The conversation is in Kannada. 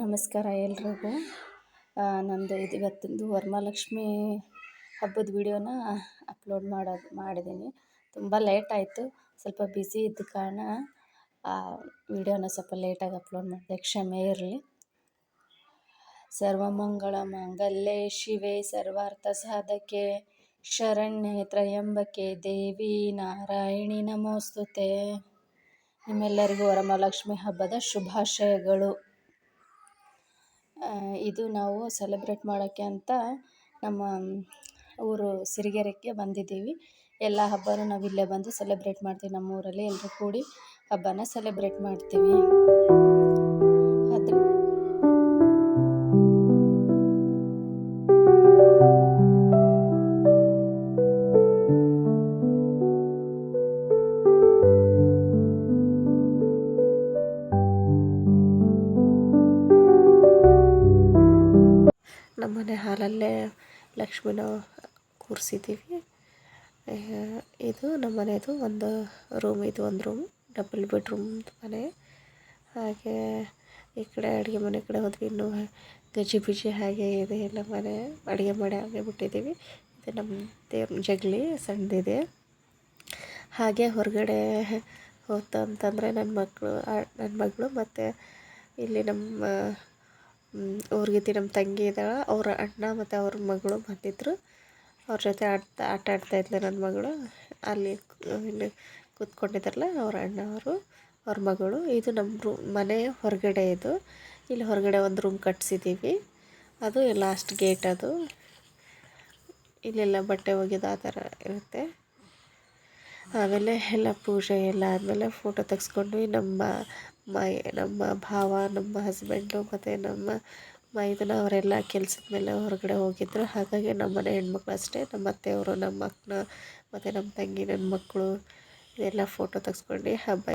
ನಮಸ್ಕಾರ ಎಲ್ರಿಗೂ. ನಂದು ಇದು ಇವತ್ತಿಂದು ವರಮಹಾಲಕ್ಷ್ಮಿ ಹಬ್ಬದ ವಿಡಿಯೋನ ಅಪ್ಲೋಡ್ ಮಾಡೋದು ಮಾಡಿದ್ದೀನಿ ತುಂಬ ಲೇಟ್ ಆಯಿತು. ಸ್ವಲ್ಪ ಬ್ಯುಸಿ ಇದ್ದ ಕಾರಣ ವಿಡಿಯೋನ ಸ್ವಲ್ಪ ಲೇಟಾಗಿ ಅಪ್ಲೋಡ್ ಮಾಡಿದೆ. ಕ್ಷಮೆ ಇರಲಿ. ಸರ್ವಮಂಗಳ ಮಂಗಲ್ಯೇ, ಶಿವೆ ಸರ್ವಾರ್ಥ ಸಾಧಕೆ ಶರಣ್ಯೆ ತ್ರಯಂಬಕೆ ದೇವಿ ನಾರಾಯಣಿ ನಮೋಸ್ತುತೆ. ನಿಮ್ಮೆಲ್ಲರಿಗೂ ವರಮಹಾಲಕ್ಷ್ಮಿ ಹಬ್ಬದ ಶುಭಾಶಯಗಳು. ಇದು ನಾವು ಸೆಲೆಬ್ರೇಟ್ ಮಾಡೋಕ್ಕೆ ಅಂತ ನಮ್ಮ ಊರು ಸಿರಿಗೆರೆಗೆ ಬಂದಿದ್ದೀವಿ. ಎಲ್ಲ ಹಬ್ಬನೂ ನಾವು ಇಲ್ಲೇ ಬಂದು ಸೆಲೆಬ್ರೇಟ್ ಮಾಡ್ತೀವಿ. ನಮ್ಮ ಊರಲ್ಲಿ ಎಲ್ಲರೂ ಕೂಡಿ ಹಬ್ಬನ ಸೆಲೆಬ್ರೇಟ್ ಮಾಡ್ತೀವಿ. ನಮ್ಮನೆ ಹಾಲಲ್ಲೇ ಲಕ್ಷ್ಮಿನ ಕೂರಿಸಿದ್ದೀವಿ. ಇದು ನಮ್ಮ ಮನೆಯದು ಒಂದು ರೂಮ್ ಇದು ಒಂದು ರೂಮ್ ಡಬಲ್ ಬೆಡ್ರೂಮ್ ಮನೆ. ಹಾಗೆ ಈ ಕಡೆ ಅಡುಗೆ ಮನೆ ಕಡೆ ಹೋದ್ವಿ. ಇನ್ನೂ ಗಜ್ಜಿ ಬಿಜಿ ಹಾಗೆ ಇದೆ ಎಲ್ಲ ಮನೆ. ಅಡುಗೆ ಮಾಡಿ ಹಾಗೆ ಬಿಟ್ಟಿದ್ದೀವಿ. ಇದು ನಮ್ಮ ದೇವ್ರ ಜಗಲಿ ಸಣ್ಣದಿದೆ ಹಾಗೆ ಹೊರಗಡೆ ಹೋತಂತಂದರೆ ನನ್ನ ಮಕ್ಕಳು ನನ್ನ ಮಗಳು ಮತ್ತು ಇಲ್ಲಿ ನಮ್ಮ ಊರ್ಗಿತಿ ನಮ್ಮ ತಂಗಿ ಇದ್ದಾಳೆ ಅವ್ರ ಅಣ್ಣ ಮತ್ತು ಅವ್ರ ಮಗಳು ಬಂದಿದ್ದರು ಅವ್ರ ಜೊತೆ ಆಡ್ತಾ, ಆಟ ಆಡ್ತಾಯಿದ್ಲು ನನ್ನ ಮಗಳು. ಅಲ್ಲಿ ಇಲ್ಲಿ ಕೂತ್ಕೊಂಡಿದ್ದಾರಲ್ಲ ಅವ್ರ ಅಣ್ಣ ಅವರು, ಅವ್ರ ಮಗಳು. ಇದು ನಮ್ಮ ರೂ ಮನೆ ಹೊರಗಡೆ ಇದು. ಇಲ್ಲಿ ಹೊರಗಡೆ ಒಂದು ರೂಮ್ ಕಟ್ಸಿದ್ದೀವಿ ಅದು ಲಾಸ್ಟ್ ಗೇಟ್ ಅದು. ಇಲ್ಲೆಲ್ಲ ಬಟ್ಟೆ ಒಗೆದು ಆ ಥರ ಇರುತ್ತೆ. ಆಮೇಲೆ ಎಲ್ಲ ಪೂಜೆ ಎಲ್ಲ ಆದಮೇಲೆ ಫೋಟೋ ತೆಗೆಸ್ಕೊಂಡ್ವಿ ನಮ್ಮ ಮೈ, ನಮ್ಮ ಭಾವ, ನಮ್ಮ ಹಸ್ಬೆಂಡು ಮತ್ತು ನಮ್ಮ ಮೈದುನ ಅವರೆಲ್ಲ ಕೆಲ್ಸದ ಮೇಲೆ ಹೊರಗಡೆ ಹೋಗಿದ್ದರು ಹಾಗಾಗಿ ನಮ್ಮ ಮನೆ ಹೆಣ್ಮಕ್ಳು ಅಷ್ಟೇ, ನಮ್ಮ ಅತ್ತೆಯವರು, ನಮ್ಮ ಅಕ್ಕನ ಮತ್ತು ನಮ್ಮ ತಂಗಿ, ನನ್ನ ಮಕ್ಕಳು, ಇದೆಲ್ಲ ಫೋಟೋ ತೆಗೆಸ್ಕೊಂಡು ಹಬ್ಬ